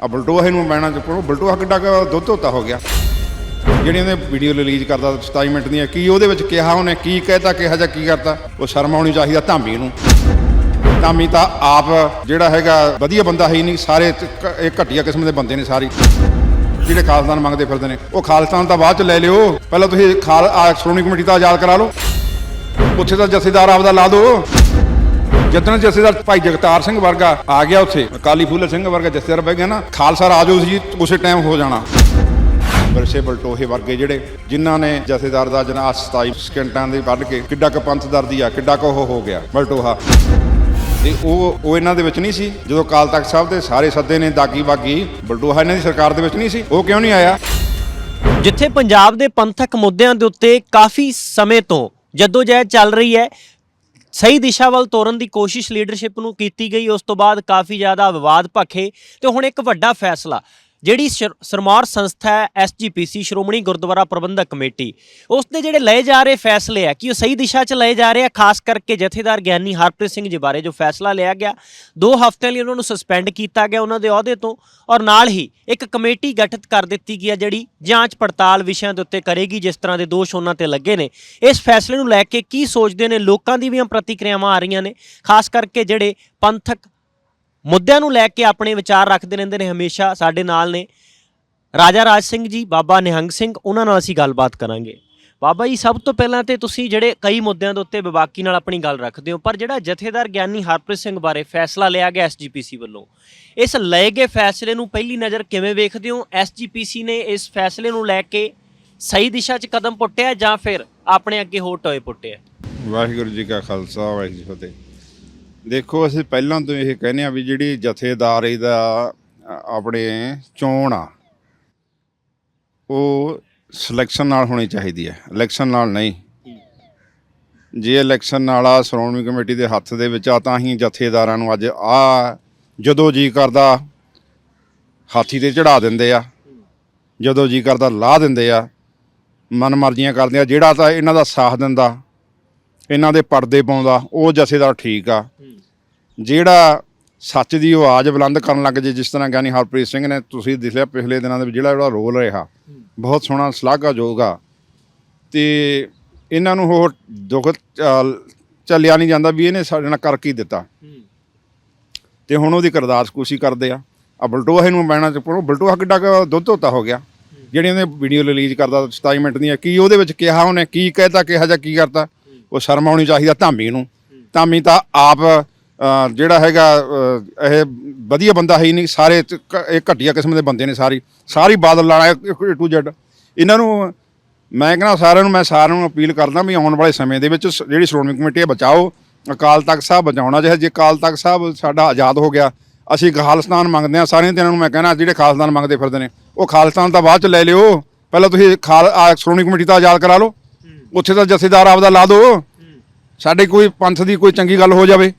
ਆ ਬਲਟੋਹਾ ਇਹਨੂੰ ਬੈਣਾ ਚ ਬਲਟੋਹਾ ਕਿੱਡਾ ਕੁ ਦੁੱਧ ਧੋਤਾ ਹੋ ਗਿਆ। ਜਿਹੜੀਆਂ ਨੇ ਵੀਡੀਓ ਰਿਲੀਜ਼ ਕਰਦਾ 27 ਮਿੰਟ ਦੀਆਂ, ਕੀ ਉਹਦੇ ਵਿੱਚ ਕਿਹਾ ਉਹਨੇ, ਕੀ ਕਹਿਤਾ, ਕਿਹਾ ਜਾਂ ਕੀ ਕਰਤਾ? ਉਹ ਸ਼ਰਮ ਆਉਣੀ ਚਾਹੀਦਾ ਧਾਮੀ ਨੂੰ। ਧਾਮੀ ਤਾਂ ਆਪ ਜਿਹੜਾ ਹੈਗਾ, ਵਧੀਆ ਬੰਦਾ ਹੈ ਹੀ ਨਹੀਂ, ਸਾਰੇ ਇਹ ਘਟੀਆ ਕਿਸਮ ਦੇ ਬੰਦੇ ਨੇ ਸਾਰੇ। ਜਿਹੜੇ ਖਾਲਸਾਨ ਮੰਗਦੇ ਫਿਰਦੇ ਨੇ। ਉਹ ਖਾਲਸਾਨ ਤਾਂ ਬਾਅਦ ਚ ਲੈ ਲਿਓ। ਪਹਿਲਾਂ ਤੁਸੀਂ ਖਾਲ ਸ਼੍ਰੋਮਣੀ ਕਮੇਟੀ ਦਾ ਆਜ਼ਾਦ ਕਰਾ ਲਓ। ਉੱਥੇ ਤਾਂ ਜਥੇਦਾਰ ਆਪਦਾ ਲਾ ਦਿਓ ਜਦੋਂ ਜਥੇਦਾਰ ਭਾਈ ਜਗਤਾਰ ਸਿੰਘ ਵਰਗਾ ਆ ਗਿਆ ਉੱਥੇ, ਅਕਾਲੀ ਫੂਲੇ ਸਿੰਘ ਵਰਗਾ ਜਥੇਦਾਰ ਬਹਿ ਗਿਆ ਨਾ, ਖਾਲਸਾ ਰਾਜ ਉਸ ਜੀ ਉਸੇ ਟਾਈਮ ਹੋ ਜਾਣਾ। ਵਰਸੇ ਬਲਟੋਹੇ ਵਰਗੇ ਜਿਹੜੇ, ਜਿਨ੍ਹਾਂ ਨੇ ਜਥੇਦਾਰ ਦਾ ਜਨਾ 27 ਸਕਿੰਟਾਂ ਦੇ ਵੱਢ ਕੇ ਕਿੱਡਾ ਕੁ ਪੰਥ ਆ, ਕਿੱਡਾ ਕੁ ਉਹ ਹੋ ਗਿਆ, ਬਲਟੋਹਾ। ਤੇ ਉਹ ਉਹ ਇਹਨਾਂ ਦੇ ਵਿੱਚ ਨਹੀਂ ਸੀ, ਜਦੋਂ ਕਾਲ ਤਖਤ ਸਾਹਿਬ ਦੇ ਸਾਰੇ ਸੱਦੇ ਨੇ ਦਾਗੀ ਬਾਗੀ, ਬਲਟੋਹਾ ਇਹਨਾਂ ਦੀ ਸਰਕਾਰ ਦੇ ਵਿੱਚ ਨਹੀਂ ਸੀ, ਉਹ ਕਿਉਂ ਨਹੀਂ ਆਇਆ? ਜਿੱਥੇ ਪੰਜਾਬ ਦੇ ਪੰਥਕ ਮੁੱਦਿਆਂ ਦੇ ਉੱਤੇ ਕਾਫੀ ਸਮੇਂ ਤੋਂ ਜਦੋਜਹਿਦ ਚੱਲ ਰਹੀ ਹੈ ਸਹੀ ਦਿਸ਼ਾ ਵੱਲ ਤੋਰਨ ਦੀ ਕੋਸ਼ਿਸ਼ ਲੀਡਰਸ਼ਿਪ ਨੂੰ ਕੀਤੀ ਗਈ, ਉਸ ਤੋਂ ਬਾਅਦ ਕਾਫੀ ਜ਼ਿਆਦਾ ਵਿਵਾਦ ਭਖੇ ਤੇ ਹੁਣ ਇੱਕ ਵੱਡਾ ਫੈਸਲਾ। ਜਿਹੜੀ ਸ਼ਰ- ਸਰਮਾਰ ਸੰਸਥਾ ਹੈ ਐਸਜੀਪੀਸੀ ਸ਼੍ਰੋਮਣੀ ਗੁਰਦੁਆਰਾ ਪ੍ਰਬੰਧਕ ਕਮੇਟੀ ਉਸ ਦੇ ਜਿਹੜੇ ਲਏ ਜਾ ਰਹੇ ਫੈਸਲੇ ਆ, ਕਿ ਉਹ ਸਹੀ ਦਿਸ਼ਾ 'ਚ ਲਏ ਜਾ ਰਹੇ ਆ? ਖਾਸ ਕਰਕੇ ਜਥੇਦਾਰ ਗਿਆਨੀ ਹਰਪ੍ਰੀਤ ਸਿੰਘ ਜੀ ਬਾਰੇ ਜੋ ਫੈਸਲਾ ਲਿਆ ਗਿਆ, ਦੋ ਹਫ਼ਤਿਆਂ ਲਈ ਉਹਨਾਂ ਨੂੰ ਸਸਪੈਂਡ ਕੀਤਾ ਗਿਆ ਉਹਨਾਂ ਦੇ ਅਹੁਦੇ ਤੋਂ, ਔਰ ਨਾਲ ਹੀ ਇੱਕ ਕਮੇਟੀ ਗਠਿਤ ਕਰ ਦਿੱਤੀ ਗਈ ਹੈ ਜਿਹੜੀ ਜਾਂਚ ਪੜਤਾਲ ਵਿਸ਼ਿਆਂ ਦੇ ਉੱਤੇ ਕਰੇਗੀ, ਜਿਸ ਤਰ੍ਹਾਂ ਦੇ ਦੋਸ਼ ਉਹਨਾਂ ਤੇ ਲੱਗੇ ਨੇ। ਇਸ ਫੈਸਲੇ ਨੂੰ ਲੈ ਕੇ ਕੀ ਸੋਚਦੇ ਨੇ? ਲੋਕਾਂ ਦੀ ਵੀ ਪ੍ਰਤੀਕਿਰਿਆਵਾਂ ਆ ਰਹੀਆਂ ਨੇ, ਖਾਸ ਕਰਕੇ ਜਿਹੜੇ ਪੰਥਕ ਮੁੱਦਿਆਂ ਨੂੰ ਲੈ ਕੇ ਆਪਣੇ ਵਿਚਾਰ ਰੱਖਦੇ ਰਹਿੰਦੇ ਨੇ ਹਮੇਸ਼ਾ ਸਾਡੇ ਨਾਲ ਨੇ। ਰਾਜਾ ਰਾਜ ਸਿੰਘ ਜੀ, ਬਾਬਾ ਨਿਹੰਗ ਸਿੰਘ, ਉਹਨਾਂ ਨਾਲ ਅਸੀਂ ਗੱਲਬਾਤ ਕਰਾਂਗੇ। ਬਾਬਾ ਜੀ, ਸਭ ਤੋਂ ਪਹਿਲਾਂ ਤੇ ਤੁਸੀਂ ਜਿਹੜੇ ਕਈ ਮੁੱਦਿਆਂ ਦੇ ਉੱਤੇ ਵਿਵਾਕੀ ਨਾਲ ਆਪਣੀ ਗੱਲ ਰੱਖਦੇ ਹੋ, ਪਰ ਜਿਹੜਾ ਜਥੇਦਾਰ ਗਿਆਨੀ ਹਰਪ੍ਰੀਤ ਸਿੰਘ ਬਾਰੇ ਫੈਸਲਾ ਲਿਆ ਗਿਆ ਐਸਜੀਪੀਸੀ ਵੱਲੋਂ, ਇਸ ਲਏ ਗਏ ਫੈਸਲੇ ਨੂੰ ਪਹਿਲੀ ਨਜ਼ਰ ਕਿਵੇਂ ਵੇਖਦੇ ਹੋ? ਐਸਜੀਪੀਸੀ ਨੇ ਇਸ ਫੈਸਲੇ ਨੂੰ ਲੈ ਕੇ ਸਹੀ ਦਿਸ਼ਾ 'ਚ ਕਦਮ ਪੁੱਟਿਆ ਜਾਂ ਫਿਰ ਆਪਣੇ ਅੱਗੇ ਹੋਰ ਟੋਏ ਪੁੱਟਿਆ ਵਾਹਿਗੁਰੂ ਜੀ ਕਾ ਖਾਲਸਾ, ਵਾਹਿਗੁਰੂ ਜੀ ਕੀ ਫਤਿਹ। ਦੇਖੋ, ਅਸੀਂ ਪਹਿਲਾਂ ਤੋਂ ਇਹ ਕਹਿੰਦੇ ਆ ਵੀ ਜਿਹੜੀ ਜਥੇਦਾਰੀ ਦਾ ਆਪਣੇ ਚੋਣ ਆ, ਉਹ ਸਿਲੈਕਸ਼ਨ ਨਾਲ ਹੋਣੀ ਚਾਹੀਦੀ ਹੈ। ਇਲੈਕਸ਼ਨ ਨਾਲ ਨਹੀਂ। ਜੇ ਇਲੈਕਸ਼ਨ ਨਾਲ ਆ, ਸ਼੍ਰੋਮਣੀ ਕਮੇਟੀ ਦੇ ਹੱਥ ਦੇ ਵਿੱਚ ਆ, ਤਾਂ ਹੀ ਜਥੇਦਾਰਾਂ ਨੂੰ ਅੱਜ ਆ, ਜਦੋਂ ਜੀ ਕਰਦਾ, ਹਾਥੀ ਤੇ ਚੜਾ ਦਿੰਦੇ ਆ। ਜਦੋਂ ਜੀ ਕਰਦਾ ਲਾਹ ਦਿੰਦੇ ਆ। ਮਨ ਮਰਜ਼ੀਆਂ ਕਰਦੇ ਆ। ਜਿਹੜਾ ਤਾਂ ਇਹਨਾਂ ਦਾ ਸਾਥ ਦਿੰਦਾ ਇਹਨਾਂ ਦੇ ਪਰਦੇ ਪਾਉਂਦਾ ਉਹ ਜਥੇਦਾਰ ਠੀਕ ਆ। ਜਿਹੜਾ ਸੱਚ ਦੀ ਆਵਾਜ਼ ਬੁਲੰਦ ਕਰਨ ਲੱਗ ਜੇ ਜਿਸ ਤਰ੍ਹਾਂ ਗਿਆਨੀ ਹਰਪ੍ਰੀਤ ਸਿੰਘ ਨੇ ਤੁਸੀਂ ਦਿਖਿਆ ਪਿਛਲੇ ਦਿਨਾਂ ਦੇ ਵਿੱਚ ਜਿਹੜਾ ਜਿਹੜਾ ਰੋਲ ਰਿਹਾ ਬਹੁਤ ਸੋਹਣਾ ਸ਼ਲਾਘਾਯੋਗ ਆ। ਤੇ ਇਹਨਾਂ ਨੂੰ ਹੋਰ ਦੁੱਖ ਚੱਲ- ਚੱਲਿਆ ਨਹੀਂ ਜਾਂਦਾ ਵੀ ਇਹਨੇ ਸਾਡੇ ਨਾਲ ਕਰ ਕੀ ਦਿੱਤਾ। ਤੇ ਹੁਣ ਉਹਦੀ ਕਰਦਾਸ ਕੁਸ਼ੀ ਕਰਦੇ ਆ। ਆ ਬਲਟੋਹਾ ਇਹਨੂੰ ਬੈਣਾ ਚ ਪੜੋ ਬਲਟੋਹਾ ਕਿੱਡਾ ਦੁੱਧ ਧੋਤਾ ਹੋ ਗਿਆ। ਜਿਹੜੀਆਂ ਨੇ ਵੀਡੀਓ ਰਿਲੀਜ਼ ਕਰਦਾ 27 ਮਿੰਟ ਦੀਆਂ ਕੀ ਉਹਦੇ ਵਿੱਚ ਕਿਹਾ ਉਹਨੇ ਕੀ ਕਹਿਤਾ ਕਿਹਾ ਜਾਂ ਕੀ ਕਰਤਾ? ਉਹ ਸ਼ਰਮ ਆਉਣੀ ਚਾਹੀਦਾ ਧਾਮੀ ਨੂੰ। ਧਾਮੀ ਤਾਂ ਆਪ ਜਿਹੜਾ ਹੈਗਾ ਇਹ ਵਧੀਆ ਬੰਦਾ ਹੈ ਹੀ ਨਹੀਂ। ਸਾਰੇ ਇਹ ਘਟੀਆ ਕਿਸਮ ਦੇ ਬੰਦੇ ਨੇ ਸਾਰੀ। ਸਾਰੀ ਬਾਦਲ ਲਾਣਾ ਟੂ ਜੈਡ ਇਹਨਾਂ ਨੂੰ ਮੈਂ ਕਹਿੰਦਾ ਸਾਰਿਆਂ ਨੂੰ, ਮੈਂ ਸਾਰਿਆਂ ਨੂੰ ਅਪੀਲ ਕਰਦਾ ਵੀ ਆਉਣ ਵਾਲੇ ਸਮੇਂ ਦੇ ਵਿੱਚ ਜਿਹੜੀ ਸ਼੍ਰੋਮਣੀ ਕਮੇਟੀ ਹੈ, ਬਚਾਓ। ਅਕਾਲ ਤਖਤ ਸਾਹਿਬ ਬਚਾਉਣਾ ਚਾਹੀਦਾ। ਜੇ ਅਕਾਲ ਤਖਤ ਸਾਹਿਬ ਸਾਡਾ ਆਜ਼ਾਦ ਹੋ ਗਿਆ, ਅਸੀਂ ਖਾਲਸਤਾਨ ਮੰਗਦੇ ਹਾਂ। ਸਾਰਿਆਂ ਤੇ ਇਹਨਾਂ ਨੂੰ ਮੈਂ ਕਹਿਣਾ ਜਿਹੜੇ ਖਾਲਸਤਾਨ ਮੰਗਦੇ ਫਿਰਦੇ ਨੇ, ਉਹ ਖਾਲਸਤਾਨ ਤਾਂ ਬਾਅਦ ਚ ਲੈ ਲਿਓ। ਪਹਿਲਾਂ ਤੁਸੀਂ ਖਾਲ ਸ਼੍ਰੋਮਣੀ ਕਮੇਟੀ ਦਾ ਆਜ਼ਾਦ ਕਰਾ ਲਓ। ਉੱਥੇ ਤਾਂ ਜਥੇਦਾਰ ਆਪਦਾ ਲਾ ਦਿਓ। ਸਾਡੇ ਕੋਈ ਪੰਥ ਦੀ ਕੋਈ ਚੰਗੀ ਗੱਲ ਹੋ ਜਾਵੇ।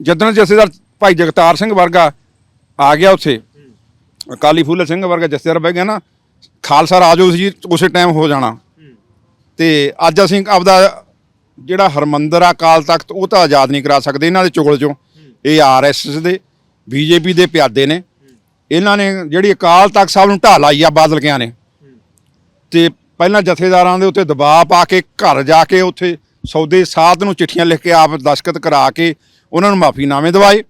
ਜਦੋਂ ਜਥੇਦਾਰ ਭਾਈ ਜਗਤਾਰ ਸਿੰਘ ਵਰਗਾ ਆ ਗਿਆ ਉੱਥੇ, ਅਕਾਲੀ ਫੂਲੇ ਸਿੰਘ ਵਰਗਾ ਜਥੇਦਾਰ ਬਹਿ ਗਿਆ ਨਾ, ਖਾਲਸਾ ਰਾਜ ਉਸ ਜੀ ਉਸੇ ਟਾਈਮ ਹੋ ਜਾਣਾ। ਤੇ ਅੱਜ ਅਸੀਂ ਆਪਦਾ ਜਿਹੜਾ ਹਰਮੰਦਰ ਆ, ਅਕਾਲ ਤਖਤ, ਉਹ ਤਾਂ ਆਜ਼ਾਦ ਨਹੀਂ ਕਰਾ ਸਕਦੇ ਇਹਨਾਂ ਦੇ ਚੁਗਲ ਚੋਂ। ਇਹ ਆਰਐਸਐਸ ਦੇ ਬੀਜੇਪੀ ਦੇ ਪਿਆਦੇ ਨੇ। ਇਹਨਾਂ ਨੇ ਜਿਹੜੀ ਅਕਾਲ ਤਖਤ ਸਾਹਿਬ ਨੂੰ ਢਾਹ ਲਾਈ ਆ ਬਾਦਲ ਕਿਆਂ ਨੇ। ਤੇ ਪਹਿਲਾਂ ਜਥੇਦਾਰਾਂ ਦੇ ਉੱਤੇ ਦਬਾਅ ਪਾ ਕੇ ਘਰ ਜਾ ਕੇ ਉੱਥੇ ਸੌਦੇ ਸਾਧ ਨੂੰ ਚਿੱਠੀਆਂ ਲਿਖ ਕੇ ਆਪ ਦਸਖਤ ਕਰਾ ਕੇ ਉਹਨਾਂ ਨੂੰ ਮਾਫੀਨਾਮੇ ਦਵਾਏ।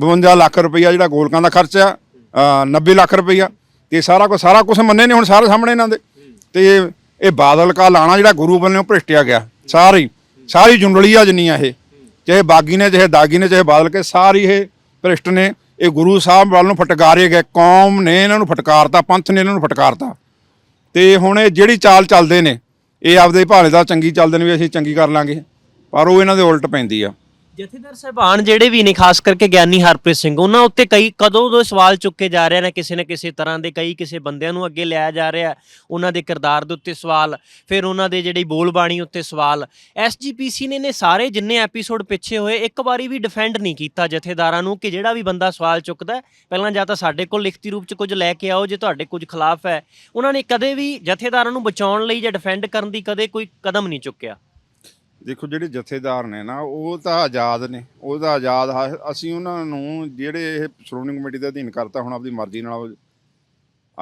52 ਲੱਖ ਰੁਪਈਆ ਜਿਹੜਾ ਗੋਲਕਾਂ ਦਾ ਖਰਚਾ ਅ, 90 ਲੱਖ ਰੁਪਈਆ। ਤੇ ਸਾਰਾ ਕੁਝ ਸਾਰਾ ਕੁਝ ਮੰਨੇ ਨੇ ਹੁਣ ਸਾਰੇ ਸਾਹਮਣੇ ਇਹਨਾਂ ਦੇ। ਤੇ ਇਹ ਬਾਦਲ ਕਾ ਲਾਣਾ ਜਿਹੜਾ ਗੁਰੂ ਵੱਲੋਂ ਭ੍ਰਿਸ਼ਟਿਆ ਗਿਆ। ਸਾਰੀ ਸਾਰੀ ਜੁੰਡਲੀ ਆ ਜਿੰਨੀ ਆ ਇਹ ਚਾਹੇ ਬਾਗੀ ਨੇ ਚਾਹੇ ਦਾਗੀ ਨੇ ਚਾਹੇ ਬਾਦਲ ਕੇ ਸਾਰੀ ਇਹ ਭ੍ਰਿਸ਼ਟ ਨੇ। ਇਹ ਗੁਰੂ ਸਾਹਿਬ ਵੱਲ ਨੂੰ ਫਟਕਾਰੇ ਗਏ। ਕੌਮ ਨੇ ਇਹਨਾਂ ਨੂੰ ਫਟਕਾਰਤਾ ਪੰਥ ਨੇ ਇਹਨਾਂ ਨੂੰ ਫਟਕਾਰਤਾ। ਤੇ ਹੁਣ ਇਹ ਜਿਹੜੀ ਚਾਲ ਚੱਲਦੇ ਨੇ, ਇਹ ਆਪਦੇ ਭਾਲੇ ਦਾ ਚੰਗੀ ਚੱਲਦੇ ਨੇ ਵੀ ਅਸੀਂ ਚੰਗੀ ਕਰ ਲਾਂਗੇ, ਪਰ ਉਹ ਇਹਨਾਂ ਦੇ ਉਲਟ ਪੈਂਦੀ ਆ। ਜਥੇਦਾਰ ਸਾਹਿਬਾਨ ਜਿਹੜੇ ਵੀ ਨੇ, ਖਾਸ ਕਰਕੇ ਗਿਆਨੀ ਹਰਪ੍ਰੀਤ ਸਿੰਘ, ਉਹਨਾਂ ਉੱਤੇ ਕਈ ਕਦੋਂ ਤੋਂ ਸਵਾਲ ਚੁੱਕੇ ਜਾ ਰਹੇ ਨੇ, ਕਿਸੇ ਨਾ ਕਿਸੇ ਤਰ੍ਹਾਂ ਦੇ ਕਈ ਕਿਸੇ ਬੰਦਿਆਂ ਨੂੰ ਅੱਗੇ ਲਿਆਇਆ ਜਾ ਰਿਹਾ ਉਹਨਾਂ ਦੇ ਕਿਰਦਾਰ ਦੇ ਉੱਤੇ ਸਵਾਲ, ਫਿਰ ਉਹਨਾਂ ਦੇ ਜਿਹੜੀ ਬੋਲਬਾਣੀ ਉੱਤੇ ਸਵਾਲ। ਐਸਜੀਪੀਸੀ ਨੇ ਨੇ ਸਾਰੇ ਜਿੰਨੇ ਐਪੀਸੋਡ ਪਿੱਛੇ ਹੋਏ, ਇੱਕ ਵਾਰੀ ਵੀ ਡਿਫੈਂਡ ਨਹੀਂ ਕੀਤਾ ਜਥੇਦਾਰਾਂ ਨੂੰ ਕਿ ਜਿਹੜਾ ਵੀ ਬੰਦਾ ਸਵਾਲ ਚੁੱਕਦਾ ਪਹਿਲਾਂ ਜਾਂ ਤਾਂ ਸਾਡੇ ਕੋਲ ਲਿਖਤੀ ਰੂਪ 'ਚ ਕੁਝ ਲੈ ਕੇ ਆਓ, ਜੇ ਤੁਹਾਡੇ ਕੁਝ ਖਿਲਾਫ ਹੈ। ਉਹਨਾਂ ਨੇ ਕਦੇ ਵੀ ਜਥੇਦਾਰਾਂ ਨੂੰ ਬਚਾਉਣ ਲਈ ਜਾਂ ਡਿਫੈਂਡ ਕਰਨ ਦੀ ਕਦੇ ਕੋਈ ਕਦਮ ਨਹੀਂ ਚੁੱਕਿਆ। ਦੇਖੋ ਜਿਹੜੇ ਜਥੇਦਾਰ ਨੇ ਨਾ ਉਹ ਤਾਂ ਆਜ਼ਾਦ ਨੇ ਉਹ ਤਾਂ ਆਜ਼ਾਦ ਹ- ਅਸੀਂ ਉਹਨਾਂ ਨੂੰ ਜਿਹੜੇ ਇਹ ਸ਼੍ਰੋਮਣੀ ਕਮੇਟੀ ਦੇ ਅਧੀਨ ਕਰਤਾ ਹੁਣ ਆਪਣੀ ਮਰਜ਼ੀ ਨਾਲ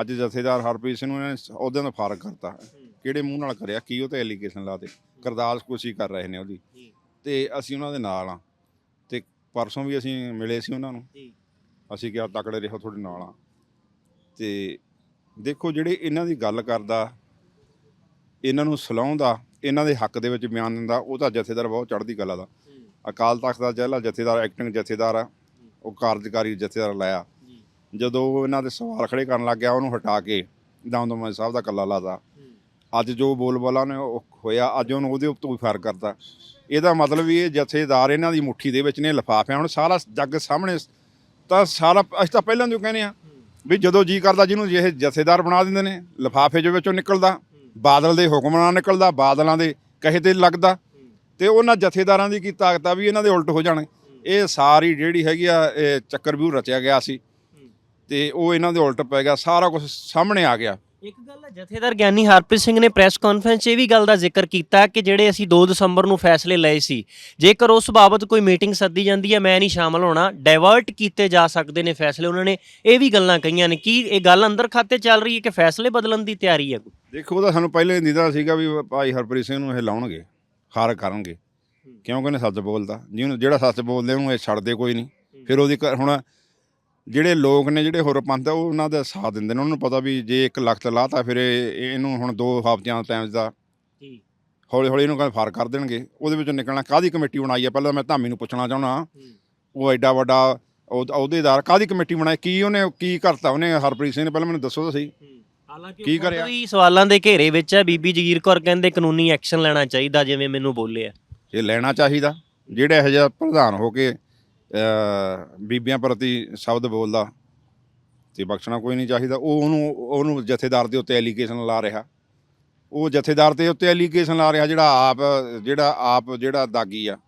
ਅੱਜ ਜਥੇਦਾਰ ਹਰਪ੍ਰੀਤ ਸਿੰਘ ਨੂੰ ਇਹਨਾਂ ਨੇ ਉਹਦੇ ਦਾ ਫਾਰਗ ਕਰਤਾ। ਕਿਹੜੇ ਮੂੰਹ ਨਾਲ ਕਰਿਆ ਕੀ ਉਹ ਤੇ ਐਲੀਗੇਸ਼ਨ ਲਾਤੇ? ਕਰਦਾਸ ਕੁਸ਼ੀ ਕਰ ਰਹੇ ਨੇ ਉਹਦੀ। ਤੇ ਅਸੀਂ ਉਹਨਾਂ ਦੇ ਨਾਲ ਆ। ਤੇ ਪਰਸੋਂ ਵੀ ਅਸੀਂ ਮਿਲੇ ਸੀ ਉਹਨਾਂ ਨੂੰ। ਜੀ। ਅਸੀਂ ਕਿਹਾ ਤਕੜੇ ਰਹੋ ਤੁਹਾਡੇ ਨਾਲ ਆ। ਤੇ ਦੇਖੋ ਜਿਹੜੇ ਇਹਨਾਂ ਦੀ ਗੱਲ ਕਰਦਾ ਇਹਨਾਂ ਨੂੰ ਸਲਾਉਂਦਾ ਇਹਨਾਂ ਦੇ ਹੱਕ ਦੇ ਵਿੱਚ ਬਿਆਨ ਦਿੰਦਾ, ਉਹ ਤਾਂ ਜਥੇਦਾਰ ਬਹੁਤ ਚੜ੍ਹਦੀ ਕਲਾ ਦਾ। ਅਕਾਲ ਤਖਤ ਦਾ ਜਿਹੜਾ ਜਥੇਦਾਰ ਐਕਟਿੰਗ ਜਥੇਦਾਰ ਆ। ਉਹ ਕਾਰਜਕਾਰੀ ਜਥੇਦਾਰ ਲਾਇਆ। ਜਦੋਂ ਇਹਨਾਂ ਦੇ ਸਵਾਲ ਖੜੇ ਕਰਨ ਲੱਗ ਗਿਆ, ਉਹਨੂੰ ਹਟਾ ਕੇ ਦਮਦਮਾ ਸਾਹਿਬ ਦਾ ਕੱਲਾ ਲਾਦਾ। ਅੱਜ ਜੋ ਬੋਲਬਾਲਾ ਨੇ ਉਹ ਹੋਇਆ ਅੱਜ ਉਹਨੂੰ ਉਹਦੇ ਉੱਤੋਂ ਵੀ ਫਾਰ ਕਰਤਾ। ਇਹਦਾ ਮਤਲਬ ਵੀ ਇਹ ਜਥੇਦਾਰ ਇਹਨਾਂ ਦੀ ਮੁੱਠੀ ਦੇ ਵਿੱਚ ਨੇ ਲਿਫਾਫਿਆਂ ਹੁਣ ਸਾਰਾ ਜੱਗ ਸਾਹਮਣੇ ਤਾਂ ਸਾਰਾ ਅਸੀਂ ਤਾਂ ਪਹਿਲਾਂ ਜੋ ਕਹਿੰਦੇ ਆ ਵੀ ਜਦੋਂ ਜੀ ਕਰਦਾ, ਜਿਹਨੂੰ ਇਹ ਜਥੇਦਾਰ ਬਣਾ ਦਿੰਦੇ ਨੇ, ਲਿਫਾਫੇ ਦੇ ਵਿੱਚੋਂ ਨਿਕਲਦਾ। ਬਾਦਲ ਦੇ ਹੁਕਮ ਨਾਲ ਨਿਕਲਦਾ, ਬਾਦਲਾਂ ਦੇ ਕਹੇ ਤੇ ਲੱਗਦਾ ਤੇ ਉਹਨਾਂ ਜਥੇਦਾਰਾਂ ਦੀ ਕੀ ਤਾਕਤ ਆ ਵੀ ਇਹਨਾਂ ਦੇ ਉਲਟ ਹੋ ਜਾਣ। ਇਹ ਸਾਰੀ ਜਿਹੜੀ ਹੈਗੀ ਆ, ਇਹ ਚੱਕਰ ਚੱਕਰਵਿਊਹ ਰਚਿਆ ਗਿਆ ਸੀ ਤੇ ਉਹ ਇਹਨਾਂ ਦੇ ਉਲਟ ਪੈ ਗਿਆ, ਸਾਰਾ ਕੁਝ ਸਾਹਮਣੇ ਆ ਗਿਆ। ਇੱਕ ਗੱਲ ਹੈ ਜਥੇਦਾਰ ਗਿਆਨੀ ਹਰਪ੍ਰੀਤ ਸਿੰਘ ਨੇ ਪ੍ਰੈਸ ਕਾਨਫਰੰਸ 'ਚ ਇਹ ਵੀ ਗੱਲ ਦਾ ਜ਼ਿਕਰ ਕੀਤਾ ਕਿ ਜਿਹੜੇ ਅਸੀਂ 2 ਦਸੰਬਰ ਨੂੰ ਫੈਸਲੇ ਲਏ ਸੀ ਜੇਕਰ ਉਸ ਬਾਬਤ ਕੋਈ ਮੀਟਿੰਗ ਸੱਦੀ ਜਾਂਦੀ ਹੈ ਮੈਂ ਨਹੀਂ ਸ਼ਾਮਲ ਹੋਣਾ ਡਾਇਵਰਟ ਕੀਤੇ ਜਾ ਸਕਦੇ ਨੇ ਫੈਸਲੇ ਉਹਨਾਂ ਨੇ ਇਹ ਵੀ ਗੱਲਾਂ ਕਹੀਆਂ ਨੇ ਕੀ ਇਹ ਗੱਲ ਅੰਦਰ ਖਾਤੇ ਚੱਲ ਰਹੀ ਹੈ ਕਿ ਫੈਸਲੇ ਬਦਲਣ ਦੀ ਤਿਆਰੀ ਹੈ? ਦੇਖੋ ਉਹਦਾ ਸਾਨੂੰ ਪਹਿਲੇ ਹੀ ਦਿਖਦਾ ਸੀਗਾ ਵੀ ਭਾਈ ਹਰਪ੍ਰੀਤ ਸਿੰਘ ਨੂੰ ਇਹ ਲਾਉਣਗੇ ਹਾਰ ਕਰਨਗੇ। ਕਿਉਂਕਿ ਉਹਨੇ ਸੱਚ ਬੋਲਦਾ? ਜਿਹਨੂੰ ਜਿਹੜਾ ਸੱਚ ਬੋਲਦੇ ਉਹਨੂੰ ਇਹ ਛੱਡਦੇ ਕੋਈ ਨਹੀਂ। ਫਿਰ ਉਹਦੀ ਹੁਣ ਜਿਹੜੇ ਲੋਕ ਨੇ ਜਿਹੜੇ ਹੋਰ ਪੰਥ ਆ ਉਹ ਉਹਨਾਂ ਦਾ ਸਾਥ ਦਿੰਦੇ ਨੇ। ਉਹਨਾਂ ਨੂੰ ਪਤਾ ਵੀ ਜੇ ਇੱਕ ਲੱਖ ਤੇ ਲਾਤਾ ਫਿਰ ਇਹ ਇਹਨੂੰ ਹੁਣ ਦੋ ਹਫ਼ਤਿਆਂ ਟਾਈਮ ਦਾ ਜੀ। ਹੌਲੀ ਹੌਲੀ ਇਹਨੂੰ ਕਹਿੰਦੇ ਫ਼ਰਕ ਕਰ ਦੇਣਗੇ। ਉਹਦੇ ਵਿੱਚੋਂ ਨਿਕਲਣਾ ਕਾਦੀ ਕਮੇਟੀ ਬਣਾਈ ਹੈ ਪਹਿਲਾਂ ਮੈਂ ਧਾਮੀ ਨੂੰ ਪੁੱਛਣਾ ਚਾਹੁੰਦਾ ਉਹ ਐਡਾ ਵੱਡਾ ਅਹੁਦ- ਅਹੁਦੇਦਾਰ ਕਾਦੀ ਕਮੇਟੀ ਬਣਾਈ? ਕੀ ਉਹਨੇ ਕੀ ਕਰਤਾ ਉਹਨੇ? ਹਰਪ੍ਰੀਤ ਸਿੰਘ ਨੇ ਪਹਿਲਾਂ ਮੈਨੂੰ ਦੱਸੋ ਤਾਂ ਸਹੀ। ਹਾਲਾਂਕਿ ਕੀ ਕਰਿਆ? ਵੀ ਸਵਾਲਾਂ ਦੇ ਘੇਰੇ ਵਿੱਚ ਹੈ ਬੀਬੀ ਜਗੀਰ ਕੌਰ ਕਹਿੰਦੇ ਕਾਨੂੰਨੀ ਐਕਸ਼ਨ ਲੈਣਾ ਚਾਹੀਦਾ ਜਿਵੇਂ ਮੈਨੂੰ ਬੋਲਿਆ। ਇਹ ਲੈਣਾ ਚਾਹੀਦਾ ਜਿਹੜਾ ਇਹੋ ਜਿਹਾ ਪ੍ਰਧਾਨ ਹੋ ਕੇ ਬੀਬੀਆਂ ਪ੍ਰਤੀ ਸ਼ਬਦ ਬੋਲਦਾ ਤੇ ਬਖਸ਼ਣਾ ਕੋਈ ਨਹੀਂ ਚਾਹੀਦਾ। ਉਹ ਉਹਨੂੰ ਉਹਨੂੰ ਜਥੇਦਾਰ ਦੇ ਉੱਤੇ ਐਲੀਗੇਸ਼ਨ ਲਾ ਰਿਹਾ। ਉਹ ਜਥੇਦਾਰ ਦੇ ਉੱਤੇ ਐਲੀਗੇਸ਼ਨ ਲਾ ਰਿਹਾ ਜਿਹੜਾ ਆਪ ਜਿਹੜਾ ਆਪ, ਜਿਹੜਾ ਦਾਗੀ ਆ।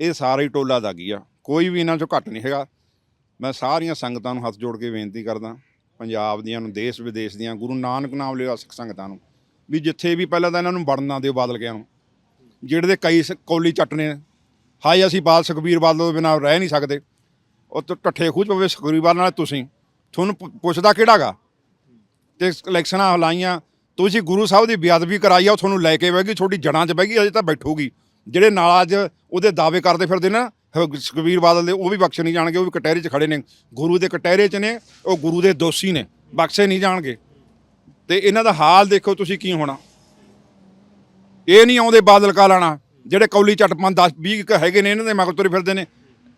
ਇਹ ਸਾਰਾ ਹੀ ਟੋਲਾ ਦਾਗੀ ਆ। ਕੋਈ ਵੀ ਇਹਨਾਂ ਚੋਂ ਘੱਟ ਨਹੀਂ ਹੈਗਾ। ਮੈਂ ਸਾਰੀਆਂ ਸੰਗਤਾਂ ਨੂੰ ਹੱਥ ਜੋੜ ਕੇ ਬੇਨਤੀ ਕਰਦਾ। ਪੰਜਾਬ ਦੀਆਂ ਨੂੰ, ਦੇਸ਼ ਵਿਦੇਸ਼ ਦੀਆਂ, ਗੁਰੂ ਨਾਨਕ ਨਾਮ ਲਿਆ ਸਿੱਖ ਸੰਗਤਾਂ ਨੂੰ। ਵੀ ਜਿੱਥੇ ਵੀ ਪਹਿਲਾਂ ਤਾਂ ਇਹਨਾਂ ਨੂੰ ਵੜਨ ਨਾ ਦਿਓ ਬਾਦਲ ਗਿਆਂ ਨੂੰ ਜਿਹੜੇ ਦੇ ਕਈ ਸ- ਕੌਲੀ ਚੱਟ ਨੇ ਹਾਏ, ਅਸੀਂ ਬਾਦ ਸੁਖਬੀਰ ਬਾਦਲ ਤੋਂ ਬਿਨਾਂ ਰਹਿ ਨਹੀਂ ਸਕਦੇ। ਉਹ ਤੋਂ ਟੱਠੇ ਖੂਚ ਪਵੇ ਸੁਖਬੀਰ ਬਾਦਲ ਨਾਲ ਤੁਸੀਂ। ਤੁਹਾਨੂੰ ਪੁ- ਪੁੱਛਦਾ ਕਿਹੜਾਗਾ? ਤੇ ਇਲੈਕਸ਼ਨਾਂ ਹਲਾਈਆਂ ਤੁਸੀਂ ਗੁਰੂ ਸਾਹਿਬ ਦੀ ਬੇਅਦਬੀ ਕਰਾਈ ਆ, ਉਹ ਤੁਹਾਨੂੰ ਲੈ ਕੇ ਬਹਿ ਗਈ, ਤੁਹਾਡੀ ਜੜਾਂ 'ਚ ਬਹਿ ਗਈ, ਅਜੇ ਤਾਂ ਬੈਠੂਗੀ। ਜਿਹੜੇ ਨਾਲ ਅੱਜ ਉਹਦੇ ਦਾਅਵੇ ਕਰਦੇ ਫਿਰਦੇ ਨਾ ਹ- ਸੁਖਬੀਰ ਬਾਦਲ ਦੇ, ਉਹ ਵੀ ਬਖਸ਼ੇ ਨਹੀਂ ਜਾਣਗੇ, ਉਹ ਵੀ ਕਟਹਿਰੇ 'ਚ ਖੜੇ ਨੇ। ਗੁਰੂ ਦੇ ਕਟਹਿਰੇ 'ਚ ਨੇ, ਉਹ ਗੁਰੂ ਦੇ ਦੋਸ਼ੀ ਨੇ, ਬਖਸ਼ੇ ਨਹੀਂ ਜਾਣਗੇ। ਤੇ ਇਹਨਾਂ ਦਾ ਹਾਲ ਦੇਖੋ ਤੁਸੀਂ ਕੀ ਹੋਣਾ। ਇਹ ਨਹੀਂ ਆਉਂਦੇ ਬਾਦਲ ਕਾ ਲਾਣਾ। ਜਿਹੜੇ ਕੌਲੀ ਚਟਪਨ 10 20 ਕ ਹੈਗੇ ਨੇ ਇਹਨਾਂ ਦੇ ਮਗਰ ਤੁਰੇ ਫਿਰਦੇ ਨੇ।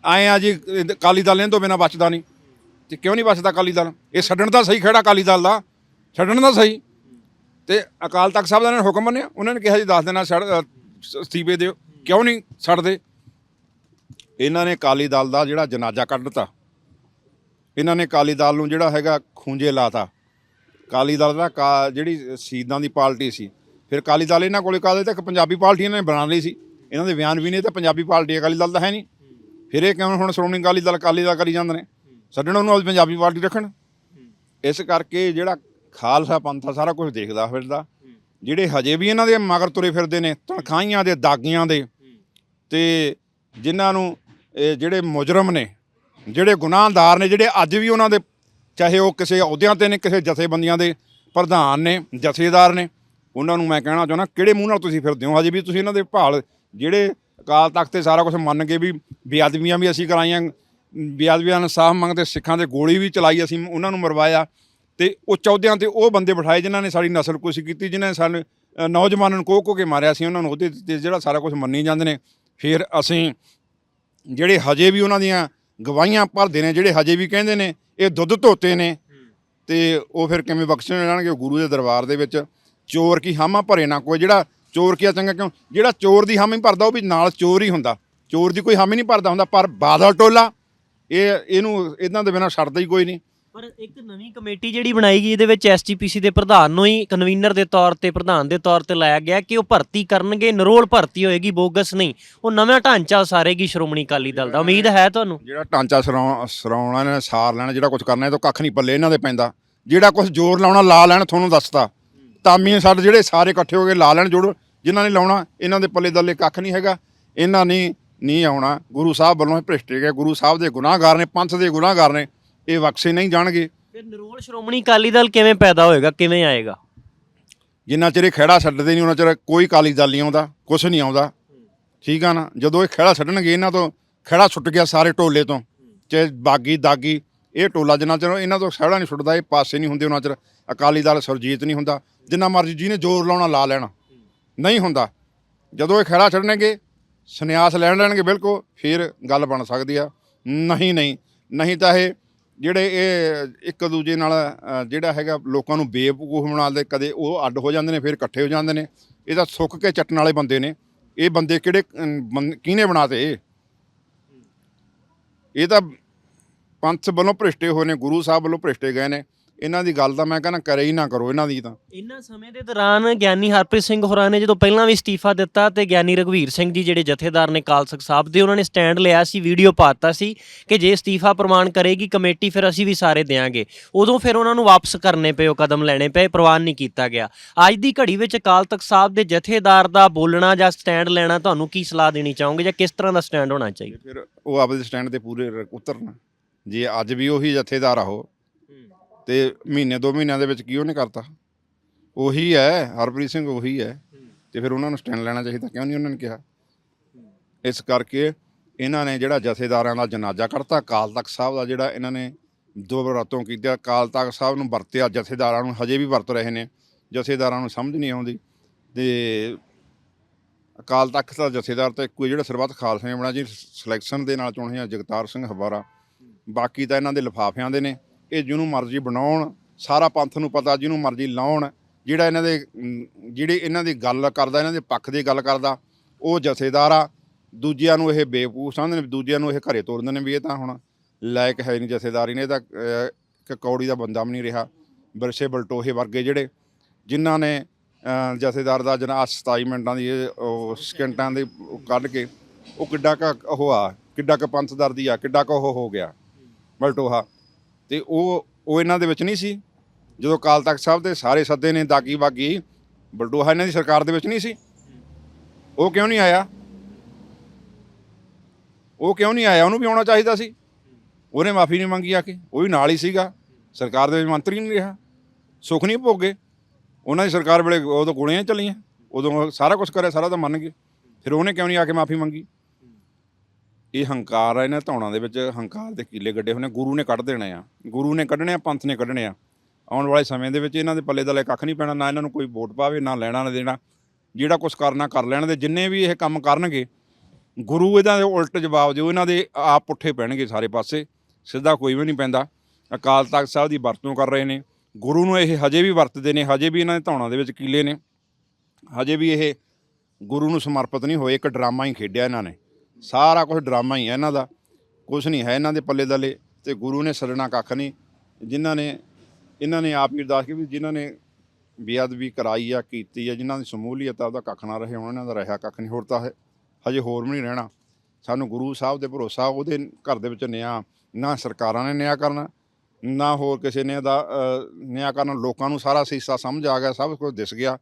ਆਏ ਆ ਜੀ ਇਹ ਅਕਾਲੀ ਦਲ ਇਹਨਾਂ ਤੋਂ ਬਿਨਾ ਬਚਦਾ ਨਹੀਂ। ਤੇ ਕਿਉਂ ਨਹੀਂ ਬਚਦਾ ਅਕਾਲੀ ਦਲ? ਇਹ ਛੱਡਣ ਦਾ ਸਹੀ ਖੜਾ ਅਕਾਲੀ ਦਲ ਦਾ। ਛੱਡਣ ਦਾ ਸਹੀ। ਤੇ ਅਕਾਲ ਤਖਤ ਸਾਹਿਬ ਦਾ ਇਹਨਾਂ ਨੇ ਹੁਕਮ ਮੰਨਿਆ। ਉਹਨਾਂ ਨੇ ਕਿਹਾ ਜੀ ਦੱਸ ਦਿਨਾਂ ਛੱਡ ਅ, ਅਸਤੀਫੇ ਦਿਓ। ਕਿਉਂ ਨਹੀਂ ਛੱਡਦੇ? ਇਹਨਾਂ ਨੇ ਅਕਾਲੀ ਦਲ ਦਾ ਜਿਹੜਾ ਜਨਾਜ਼ਾ ਕੱਢ ਦਿੱਤਾ। ਇਹਨਾਂ ਨੇ ਅਕਾਲੀ ਦਲ ਨੂੰ ਜਿਹੜਾ ਹੈਗਾ ਖੂੰਜੇ ਲਾਤਾ। ਅਕਾਲੀ ਦਲ ਦਾ ਕਾ- ਜਿਹੜੀ ਸ਼ਹੀਦਾਂ ਦੀ ਪਾਰਟੀ ਸੀ ਫਿਰ ਅਕਾਲੀ ਦਲ ਇਹਨਾਂ ਕੋਲੇ ਕਾਹਦੇ ਤੱਕ? ਪੰਜਾਬੀ ਪਾਰਟੀ ਇਹਨਾਂ ਨੇ ਬਣਾ ਲਈ ਸੀ। ਇਹਨਾਂ ਦੇ ਬਿਆਨ ਵੀ ਨੇ ਤਾਂ ਪੰਜਾਬੀ ਪਾਰਟੀ ਅਕਾਲੀ ਦਲ ਤਾਂ ਹੈ ਨਹੀਂ। ਫਿਰ ਇਹ ਕਿਉਂ ਹੁਣ ਸ਼੍ਰੋਮਣੀ ਅਕਾਲੀ ਦਲ ਅਕਾਲੀ ਦਲ ਕਰੀ ਜਾਂਦੇ ਨੇ? ਛੱਡਣ ਉਹਨੂੰ ਆਪਣੀ ਪੰਜਾਬੀ ਪਾਰਟੀ ਰੱਖਣ। ਇਸ ਕਰਕੇ ਜਿਹੜਾ ਖਾਲਸਾ ਪੰਥ ਆ, ਸਾਰਾ ਕੁਝ ਦੇਖਦਾ ਫਿਰਦਾ। ਜਿਹੜੇ ਹਜੇ ਵੀ ਇਹਨਾਂ ਦੇ ਮਗਰ ਤੁਰੇ ਫਿਰਦੇ ਨੇ, ਤਨਖਾਹੀਆਂ ਦੇ, ਦਾਗੀਆਂ ਦੇ, ਤੇ ਜਿਨ੍ਹਾਂ ਨੂੰ ਜਿਹੜੇ ਮੁਜਰਮ ਨੇ, ਜਿਹੜੇ ਗੁਨਾਹਗਾਰ ਨੇ, ਜਿਹੜੇ ਅੱਜ ਵੀ ਉਹਨਾਂ ਦੇ, ਚਾਹੇ ਉਹ ਕਿਸੇ ਅਹੁਦਿਆਂ ਤੇ ਨੇ, ਕਿਸੇ ਜਥੇਬੰਦੀਆਂ ਦੇ ਪ੍ਰਧਾਨ ਨੇ, ਜਥੇਦਾਰ ਨੇ ਉਹਨਾਂ ਨੂੰ ਮੈਂ ਕਹਿਣਾ ਚਾਹੁੰਦਾ, ਕਿਹੜੇ ਮੂੰਹ ਨਾਲ ਤੁਸੀਂ ਫਿਰਦੇ ਹੋ? ਹਜੇ ਵੀ ਤੁਸੀਂ ਇਹਨਾਂ ਦੇ ਭਾਲ, ਜਿਹੜੇ ਅਕਾਲ ਤਖਤ ਤੇ ਸਾਰਾ ਕੁਝ ਮੰਨ ਕੇ ਵੀ ਬੇਅਦਬੀਆਂ ਵੀ ਅਸੀਂ ਕਰਾਈਆਂ, ਬੇਅਦਬੀਆਂ ਇਨਸਾਫ ਮੰਗਦੇ, ਸਿੱਖਾਂ ਦੇ ਗੋਲੀ ਵੀ ਚਲਾਈ ਅਸੀਂ, ਉਹਨਾਂ ਨੂੰ ਮਰਵਾਇਆ। ਤੇ ਉਹ ਚੌਧਿਆਂ ਤੇ ਉਹ ਬੰਦੇ ਬਿਠਾਏ ਜਿਨ੍ਹਾਂ ਨੇ ਸਾਡੀ ਨਸਲਕੁਸ਼ੀ ਕੀਤੀ, ਜਿਨ੍ਹਾਂ ਨੇ ਸਾਨੂੰ ਨੌਜਵਾਨਾਂ ਨੂੰ ਕੋਹ ਕੇ ਮਾਰਿਆ ਸੀ, ਉਹਨਾਂ ਨੂੰ ਉਹਦੇ ਤੇ ਜਿਹੜਾ ਸਾਰਾ ਕੁਝ ਮੰਨੀ ਜਾਂਦੇ ਨੇ। ਫਿਰ ਅਸੀਂ ਜਿਹੜੇ ਹਜੇ ਵੀ ਉਹਨਾਂ ਦੀਆਂ ਗਵਾਹੀਆਂ ਭਰਦੇ ਨੇ, ਜਿਹੜੇ ਹਜੇ ਵੀ ਕਹਿੰਦੇ ਨੇ, ਇਹ ਦੁੱਧ ਧੋਤੇ ਨੇ, ਤੇ ਉਹ ਫਿਰ ਕਿਵੇਂ ਬਖਸ਼ਣ ਜਾਣਗੇ? ਗੁਰੂ ਦੇ ਦਰਬਾਰ ਦੇ ਵਿੱਚ ਚੋਰ ਕੀ ਹਾਮਾ ਭਰੇ ਨਾ ਕੋਈ। ਜਿਹੜਾ ਚੋਰ ਕੀ ਚੰਗਾ ਕਿਉਂ? ਜਿਹੜਾ ਚੋਰ ਦੀ ਹਾਮੀ ਭਰਦਾ ਉਹ ਵੀ ਨਾਲ ਚੋਰ ਹੀ ਹੁੰਦਾ। ਚੋਰ ਦੀ ਕੋਈ ਹਾਮੀ ਨਹੀਂ ਭਰਦਾ ਹੁੰਦਾ ਪਰ ਬਾਦਲ ਟੋਲਾ ਇਹ ਇਹਨੂੰ ਇਹਨਾਂ ਦੇ ਬਿਨਾਂ ਛੱਡਦਾ ਹੀ ਕੋਈ ਨਹੀਂ। ਪਰ ਇੱਕ ਨਵੀਂ ਕਮੇਟੀ ਜਿਹੜੀ ਬਣਾਈ ਗਈ ਇਹਦੇ ਵਿੱਚ ਐਸਜੀਪੀਸੀ ਦੇ ਪ੍ਰਧਾਨ ਨੂੰ ਹੀ ਕਨਵੀਨਰ ਦੇ ਤੌਰ ਤੇ ਪ੍ਰਧਾਨ ਦੇ ਤੌਰ ਤੇ ਲਾਇਆ ਗਿਆ ਕਿ ਉਹ ਭਰਤੀ ਕਰਨਗੇ। ਨਰੋਲ ਭਰਤੀ ਹੋਏਗੀ ਬੋਗਸ ਨਹੀਂ। ਉਹ ਨਵਾਂ ਢਾਂਚਾ ਉਸਾਰੇਗੀ ਸ਼੍ਰੋਮਣੀ ਅਕਾਲੀ ਦਲ ਦਾ। ਉਮੀਦ ਹੈ ਤੁਹਾਨੂੰ? ਜਿਹੜਾ ਢਾਂਚਾ ਸਰਾਉ- ਸਰਾਉਣਾ ਨੇ ਸਾਰ ਲੈਣਾ ਜਿਹੜਾ ਕੁਝ ਕਰਨਾ ਇਹ ਤੋਂ ਕੱਖ ਨਹੀਂ ਪੱਲੇ ਇਹਨਾਂ ਦੇ ਪੈਂਦਾ। ਜਿਹੜਾ ਕੁਝ ਜ਼ੋਰ ਲਾਉਣਾ ਲਾ ਲੈਣ ਤੁਹਾਨੂੰ ਦੱਸਤਾ ਤਾਮੀ ਸਾਡੇ ਜਿਹੜੇ ਸਾਰੇ ਇਕੱਠੇ ਹੋ ਕੇ ਲਾ ਲੈਣ ਜੋੜ ਜਿਨ੍ਹਾਂ ਨੇ ਲਾਉਣਾ ਇਹਨਾਂ ਦੇ ਪੱਲੇ ਦੱਲੇ ਕੱਖ ਨਹੀਂ ਹੈਗਾ। ਇਹਨਾਂ ਨੇ ਨਹੀਂ ਆਉਣਾ। ਗੁਰੂ ਸਾਹਿਬ ਵੱਲੋਂ ਇਹ ਭ੍ਰਿਸ਼ਟੇ ਗਏ ਗੁਰੂ ਸਾਹਿਬ ਦੇ ਗੁਨਾਹਗਾਰ ਨੇ ਪੰਥ ਦੇ ਗੁਨਾਹਗਾਰ ਨੇ ਇਹ ਬਖਸ਼ੇ ਨਹੀਂ ਜਾਣਗੇ। ਫਿਰ ਨਿਰੋਲ ਸ਼੍ਰੋਮਣੀ ਅਕਾਲੀ ਦਲ ਕਿਵੇਂ ਪੈਦਾ ਹੋਏਗਾ? ਕਿਵੇਂ ਆਏਗਾ? ਜਿੰਨਾ ਚਿਰ ਇਹ ਖਹਿੜਾ ਛੱਡਦੇ ਨਹੀਂ ਉਹਨਾਂ ਚਿਰ ਕੋਈ ਕਾਲੀ ਦਲ ਨਹੀਂ ਆਉਂਦਾ ਕੁਝ ਨਹੀਂ ਆਉਂਦਾ। ਠੀਕ ਆ ਨਾ? ਜਦੋਂ ਇਹ ਖਹਿੜਾ ਛੱਡਣਗੇ ਇਹਨਾਂ ਤੋਂ ਖਹਿੜਾ ਛੁੱਟ ਗਿਆ ਸਾਰੇ ਟੋਲੇ ਤੋਂ। ਚਾਹੇ ਬਾਗੀ ਦਾਗੀ ਇਹ ਟੋਲਾ ਜਿੰਨਾ ਚਿਰ ਇਹਨਾਂ ਤੋਂ ਖਹਿੜਾ ਨਹੀਂ ਛੁੱਟਦਾ ਇਹ ਪਾਸੇ ਨਹੀਂ ਹੁੰਦੇ ਉਹਨਾਂ ਚਿਰ। ਅਕਾਲੀ ਦਲ ਸੁਰਜੀਤ ਨਹੀਂ ਹੁੰਦਾ, ਜਿੰਨਾ ਮਰਜ਼ੀ ਜਿਹਨੇ ਜ਼ੋਰ ਲਾਉਣਾ ਲਾ ਲੈਣਾ। ਨਹੀਂ ਹੁੰਦਾ। ਜਦੋਂ ਇਹ ਖਹਿੜਾ ਛੱਡਣਗੇ, ਸੰਨਿਆਸ ਲੈਣ ਲੈਣਗੇ ਬਿਲਕੁਲ, ਫਿਰ ਗੱਲ ਬਣ ਸਕਦੀ ਆ। ਨਹੀਂ ਨਹੀਂ। ਨਹੀਂ ਤਾਂ ਇਹ ਜਿਹੜੇ ਇਹ ਇੱਕ ਦੂਜੇ ਨਾਲ ਜਿਹੜਾ ਹੈਗਾ ਲੋਕਾਂ ਨੂੰ ਬੇਵਕੂਫ ਬਣਾਉਂਦੇ ਕਦੇ ਉਹ ਅੱਡ ਹੋ ਜਾਂਦੇ ਨੇ, ਫਿਰ ਇਕੱਠੇ ਹੋ ਜਾਂਦੇ ਨੇ। ਇਹ ਤਾਂ ਸੁੱਕ ਕੇ ਚੱਟਣ ਵਾਲੇ ਬੰਦੇ ਨੇ। ਇਹ ਬੰਦੇ ਕਿਹੜੇ ਬੰ- ਕਿਹਨੇ ਬਣਾਤੇ ਇਹ ਤਾਂ ਪੰਥ ਵੱਲੋਂ ਭ੍ਰਿਸ਼ਟੇ ਹੋਏ ਨੇ, ਗੁਰੂ ਸਾਹਿਬ ਵੱਲੋਂ ਭ੍ਰਿਸ਼ਟੇ ਗਏ ਨੇ। ਇਹਨਾਂ ਦੀ ਗੱਲ ਤਾਂ ਮੈਂ ਕਹਿੰਦਾ ਕਰੇ ਹੀ ਨਾ ਕਰੋ ਇਹਨਾਂ ਦੀ ਤਾਂ। ਇੰਨਾ ਸਮੇਂ ਦੇ ਦੌਰਾਨ ਗਿਆਨੀ ਹਰਪ੍ਰੀਤ ਸਿੰਘ ਹੋਰਾਂ ਨੇ ਜਦੋਂ ਪਹਿਲਾਂ ਵੀ ਅਸਤੀਫਾ ਦਿੱਤਾ ਤੇ ਗਿਆਨੀ ਰਘਵੀਰ ਸਿੰਘ ਜੀ ਜਿਹੜੇ ਜਥੇਦਾਰ ਨੇ ਕਾਲਸਕ ਸਾਹਿਬ ਦੇ ਉਹਨਾਂ ਨੇ ਸਟੈਂਡ ਲਿਆ ਸੀ ਵੀਡੀਓ ਪਾਤਾ ਸੀ ਕਿ ਜੇ ਅਸਤੀਫਾ ਪ੍ਰਮਾਣ ਕਰੇਗੀ ਕਮੇਟੀ ਫਿਰ ਅਸੀਂ ਵੀ ਸਾਰੇ ਦੇਾਂਗੇ ਉਦੋਂ ਫਿਰ ਉਹਨਾਂ ਨੂੰ ਵਾਪਸ ਕਰਨੇ ਪਏ ਉਹ ਕਦਮ ਲੈਣੇ ਪਏ ਪ੍ਰਵਾਨ ਨਹੀਂ ਕੀਤਾ ਗਿਆ। ਅੱਜ ਦੀ ਘੜੀ ਵਿੱਚ ਅਕਾਲ ਤਖਤ ਸਾਹਿਬ ਦੇ ਜਥੇਦਾਰ ਦਾ ਬੋਲਣਾ ਜਾਂ ਸਟੈਂਡ ਲੈਣਾ ਤੁਹਾਨੂੰ ਕੀ ਸਲਾਹ ਦੇਣੀ ਚਾਹੋਗੇ ਜਾਂ ਕਿਸ ਤਰ੍ਹਾਂ ਦਾ ਸਟੈਂਡ ਹੋਣਾ ਚਾਹੀਦਾ? ਫਿਰ ਉਹ ਆਪਦੇ ਸਟੈਂਡ ਤੇ ਪੂਰੇ ਉਤਰਨ। ਜੇ ਅੱਜ ਵੀ ਉਹੀ ਜਥੇਦਾਰ ਆ ਉਹ ਤੇ ਮਹੀਨੇ, ਦੋ ਮਹੀਨਿਆਂ ਦੇ ਵਿੱਚ ਕੀ ਉਹਨੇ ਕਰਤਾ? ਉਹੀ ਹੈ, ਹਰਪ੍ਰੀਤ ਸਿੰਘ ਉਹੀ ਹੈ। ਤੇ ਫਿਰ ਉਹਨਾਂ ਨੂੰ ਸਟੈਂਡ ਲੈਣਾ ਚਾਹੀਦਾ, ਕਿਉਂ ਨਹੀਂ ਉਹਨਾਂ ਨੇ ਕਿਹਾ? ਇਸ ਕਰਕੇ ਇਹਨਾਂ ਨੇ ਜਿਹੜਾ ਜਥੇਦਾਰਾਂ ਦਾ ਜਨਾਜ਼ਾ ਕਰਤਾ ਕਾਲ ਤਖਤ ਸਾਹਿਬ ਦਾ ਜਿਹੜਾ ਇਹਨਾਂ ਨੇ ਦੋ ਵਰਤੋਂ ਕੀਤੀਆਂ ਕਾਲ ਤਖਤ ਸਾਹਿਬ ਨੂੰ ਵਰਤਿਆ, ਜਥੇਦਾਰਾਂ ਨੂੰ ਹਜੇ ਵੀ ਵਰਤ ਰਹੇ ਨੇ, ਜਥੇਦਾਰਾਂ ਨੂੰ ਸਮਝ ਨਹੀਂ ਆਉਂਦੀ। ਤੇ ਅਕਾਲ ਤਖਤ ਦਾ ਜਥੇਦਾਰ ਤਾਂ ਇੱਕੋ ਹੀ, ਜਿਹੜਾ ਸਰਬੱਤ ਖਾਲਸੇ ਨੇ ਬਣਾ ਜੀ ਸਿਲੈਕਸ਼ਨ ਦੇ ਨਾਲ ਚੁਣੇ ਆ ਜਗਤਾਰ ਸਿੰਘ ਹਵਾਰਾ। ਬਾਕੀ ਤਾਂ ਇਹਨਾਂ ਦੇ ਲਿਫਾਫਿਆਂ ਦੇ ਨੇ। ਇਹ ਜਿਹਨੂੰ ਮਰਜ਼ੀ ਬਣਾਉਣ ਸਾਰਾ ਪੰਥ ਨੂੰ ਪਤਾ ਜਿਹਨੂੰ ਮਰਜ਼ੀ ਲਾਉਣ ਜਿਹੜਾ ਇਹਨਾਂ ਦੇ ਅਮ, ਜਿਹੜੇ ਇਹਨਾਂ ਦੀ ਗੱਲ ਕਰਦਾ ਇਹਨਾਂ ਦੇ ਪੱਖ ਦੀ ਗੱਲ ਕਰਦਾ ਉਹ ਜਥੇਦਾਰ ਆ। ਦੂਜਿਆਂ ਨੂੰ ਇਹ ਬੇਵਕੂਫ ਸਮਝਦੇ ਨੇ ਦੂਜਿਆਂ ਨੂੰ ਇਹ ਘਰੇ ਤੋਰਦੇ ਨੇ ਵੀ ਇਹ ਤਾਂ ਹੁਣ ਲਾਇਕ ਹੈ ਨਹੀਂ ਜਥੇਦਾਰੀ ਨੇ ਇਹ ਤਾਂ ਕੌੜੀ ਦਾ ਬੰਦਾ ਵੀ ਨਹੀਂ ਰਿਹਾ। ਬਿਰਸੇ ਬਲਟੋਹੇ ਵਰਗੇ ਜਿਹੜੇ ਜਿਨ੍ਹਾਂ ਨੇ ਜਥੇਦਾਰ ਦਾ ਜਨਾ 27 ਮਿੰਟਾਂ ਦੀ ਉਹ ਸਕਿੰਟਾਂ ਦੇ ਕੱਢ ਕੇ ਉਹ ਕਿੱਡਾ ਕ ਉਹ ਆ ਕਿੱਡਾ ਕ ਪੰਥ ਦਰਦੀ ਆ ਕਿੱਡਾ ਕ ਉਹ ਹੋ ਗਿਆ ਬਲਟੋਹਾ। ਤੇ ਉਹ ਉਹ ਇਹਨਾਂ ਦੇ ਵਿੱਚ ਨਹੀਂ ਸੀ। ਜਦੋਂ ਕਾਲ ਤਖਤ ਸਾਹਿਬ ਦੇ ਸਾਰੇ ਸੱਦੇ ਨੇ ਦਾਗੀ ਬਾਗੀ ਬਲਡੋਹਾ ਇਹਨਾਂ ਦੀ ਸਰਕਾਰ ਦੇ ਵਿੱਚ ਨਹੀਂ ਸੀ। ਉਹ ਕਿਉਂ ਨਹੀਂ ਆਇਆ? ਉਹ ਕਿਉਂ ਨਹੀਂ ਆਇਆ? ਉਹਨੂੰ ਵੀ ਆਉਣਾ ਚਾਹੀਦਾ ਸੀ। ਉਹਨੇ ਮਾਫੀ ਨਹੀਂ ਮੰਗੀ ਆ ਕੇ। ਉਹ ਵੀ ਨਾਲ ਹੀ ਸੀਗਾ। ਸਰਕਾਰ ਦੇ ਵਿੱਚ ਮੰਤਰੀ ਨਹੀਂ ਰਿਹਾ। ਸੁੱਖ ਨਹੀਂ ਭੋਗੇ। ਉਹਨਾਂ ਦੀ ਸਰਕਾਰ ਵੇਲੇ ਉਦੋਂ ਗੋਲੀਆਂ ਚੱਲੀਆਂ। ਉਦੋਂ ਸਾਰਾ ਕੁਝ ਕਰਿਆ, ਸਾਰਾ ਤਾਂ ਮੰਨ ਗਏ। ਫਿਰ ਉਹਨੇ ਕਿਉਂ ਨਹੀਂ ਆ ਕੇ ਮਾਫੀ ਮੰਗੀ? ਇਹ ਹੰਕਾਰ ਆ ਇਹਨਾਂ ਧੌਣਾਂ ਦੇ ਵਿੱਚ, ਹੰਕਾਰ ਦੇ ਕੀਲੇ ਗੱਡੇ ਹੋਏ ਨੇ, ਗੁਰੂ ਨੇ ਕੱਢ ਦੇਣੇ ਆ। ਗੁਰੂ ਨੇ ਕੱਢਣੇ ਆ, ਪੰਥ ਨੇ ਕੱਢਣੇ ਆ। ਆਉਣ ਵਾਲੇ ਸਮੇਂ ਦੇ ਵਿੱਚ ਇਹਨਾਂ ਦੇ ਪੱਲੇ ਦਲੇ ਕੱਖ ਨਹੀਂ ਪੈਣਾ, ਨਾ ਇਹਨਾਂ ਨੂੰ ਕੋਈ ਵੋਟ ਪਾਵੇ, ਨਾ ਲੈਣਾ ਨਾ ਦੇਣਾ। ਜਿਹੜਾ ਕੁਝ ਕਰਨਾ ਕਰ ਲੈਣ ਦੇ, ਜਿੰਨੇ ਵੀ ਇਹ ਕੰਮ ਕਰਨਗੇ, ਗੁਰੂ ਇਹਦਾ ਦੇ ਉਲਟ ਜਵਾਬ ਦਿਓ, ਇਹਨਾਂ ਦੇ ਆਪ ਪੁੱਠੇ ਪੈਣਗੇ ਸਾਰੇ ਪਾਸੇ, ਸਿੱਧਾ ਕੋਈ ਵੀ ਨਹੀਂ ਪੈਂਦਾ। ਅਕਾਲ ਤਖਤ ਸਾਹਿਬ ਦੀ ਵਰਤੋਂ ਕਰ ਰਹੇ ਨੇ। ਗੁਰੂ ਨੂੰ ਇਹ ਹਜੇ ਵੀ ਵਰਤਦੇ ਨੇ, ਹਜੇ ਵੀ ਇਹਨਾਂ ਦੇ ਧੌਣਾਂ ਦੇ ਵਿੱਚ ਕੀਲੇ ਨੇ। ਹਜੇ ਵੀ ਇਹ ਗੁਰੂ ਨੂੰ ਸਮਰਪਿਤ ਨਹੀਂ ਹੋਏ, ਇੱਕ ਡਰਾਮਾ ਹੀ ਖੇਡਿਆ ਇਹਨਾਂ ਨੇ। ਸਾਰਾ ਕੁਝ ਡਰਾਮਾ ਹੀ ਹੈ ਇਹਨਾਂ ਦਾ। ਕੁਝ ਨਹੀਂ ਹੈ ਇਹਨਾਂ ਦੇ ਪੱਲੇ ਦਲੇ ਤੇ ਗੁਰੂ ਨੇ ਸੱਲਣਾ ਕੱਖ ਨਹੀਂ। ਜਿਨ੍ਹਾਂ ਨੇ ਇਹਨਾਂ ਨੇ ਆਪ ਹੀ ਅਰਦਾਸ ਕੀਤੀ ਵੀ ਜਿਨ੍ਹਾਂ ਨੇ ਬੇਅਦਬੀ ਕਰਾਈ ਆ ਕੀਤੀ ਆ ਜਿਨ੍ਹਾਂ ਦੀ ਸਮੂਲੀਅਤ ਆ ਉਹਦਾ ਕੱਖ ਨਾ ਰਹੇ ਉਹਨਾਂ ਦਾ ਰਿਹਾ ਕੱਖ ਨਹੀਂ। ਹੋਰ ਤਾਂ ਹੈ ਹਜੇ ਹੋਰ ਵੀ ਨਹੀਂ ਰਹਿਣਾ। ਸਾਨੂੰ ਗੁਰੂ ਸਾਹਿਬ ਦੇ ਭਰੋਸਾ ਉਹਦੇ ਘਰ ਦੇ ਵਿੱਚ ਨਿਆਂ ਨਾ ਸਰਕਾਰਾਂ ਨੇ ਨਿਆਂ ਕਰਨਾ ਨਾ ਹੋਰ ਕਿਸੇ ਨੇ ਦਾ ਅ, ਨਿਆਂ ਕਰਨਾ। ਲੋਕਾਂ ਨੂੰ ਸਾਰਾ ਸੀਸਾ ਸਮਝ ਆ ਗਿਆ ਸਭ ਕੁਝ ਦਿਸ ਗਿਆ।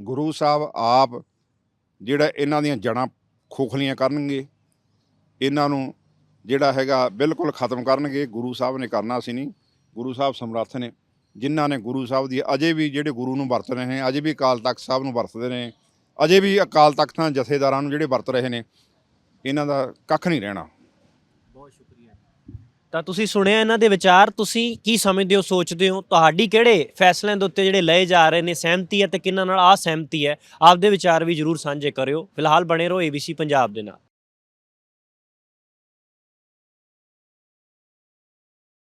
ਗੁਰੂ ਸਾਹਿਬ ਆਪ ਜਿਹੜਾ ਇਹਨਾਂ ਦੀਆਂ ਜੜਾਂ ਖੋਖਲੀਆਂ ਕਰਨਗੇ ਇਹਨਾਂ ਨੂੰ ਜਿਹੜਾ ਹੈਗਾ ਬਿਲਕੁਲ ਖਤਮ ਕਰਨਗੇ। ਗੁਰੂ ਸਾਹਿਬ ਨੇ ਕਰਨਾ ਸੀ ਨਹੀਂ। ਗੁਰੂ ਸਾਹਿਬ ਸਮਰੱਥ ਨੇ। ਜਿਨ੍ਹਾਂ ਨੇ ਗੁਰੂ ਸਾਹਿਬ ਦੀ ਅਜੇ ਵੀ ਜਿਹੜੇ ਗੁਰੂ ਨੂੰ ਵਰਤ ਰਹੇ ਨੇ, ਅਜੇ ਵੀ ਅਕਾਲ ਤਖਤ ਸਾਹਿਬ ਨੂੰ ਵਰਤਦੇ ਨੇ, ਅਜੇ ਵੀ ਅਕਾਲ ਤਖਤਾਂ ਜਥੇਦਾਰਾਂ ਨੂੰ ਜਿਹੜੇ ਵਰਤ ਰਹੇ ਨੇ, ਇਹਨਾਂ ਦਾ ਕੱਖ ਨਹੀਂ ਰਹਿਣਾ। ਬਹੁਤ ਸ਼ੁਕਰੀਆ ਤਾਂ ਤੁਸੀਂ ਸੁਣਿਆ ਇਹਨਾਂ ਦੇ ਵਿਚਾਰ, ਤੁਸੀਂ ਕੀ ਸਮਝਦੇ ਹੋ, ਸੋਚਦੇ ਹੋ? ਤੁਹਾਡੀ ਕਿਹੜੇ ਫੈਸਲਿਆਂ ਦੇ ਉੱਤੇ ਜਿਹੜੇ ਲਏ ਜਾ ਰਹੇ ਨੇ, ਸਹਿਮਤੀ ਹੈ ਤੇ ਕਿਹਨਾਂ ਨਾਲ ਅਸਹਿਮਤੀ ਹੈ? ਆਪਦੇ ਵਿਚਾਰ ਵੀ ਜਰੂਰ ਸਾਂਝੇ ਕਰਿਓ। ਫਿਲਹਾਲ ਬਣੇ ਰਹੋ ABC ਪੰਜਾਬ ਦੇ ਨਾਲ।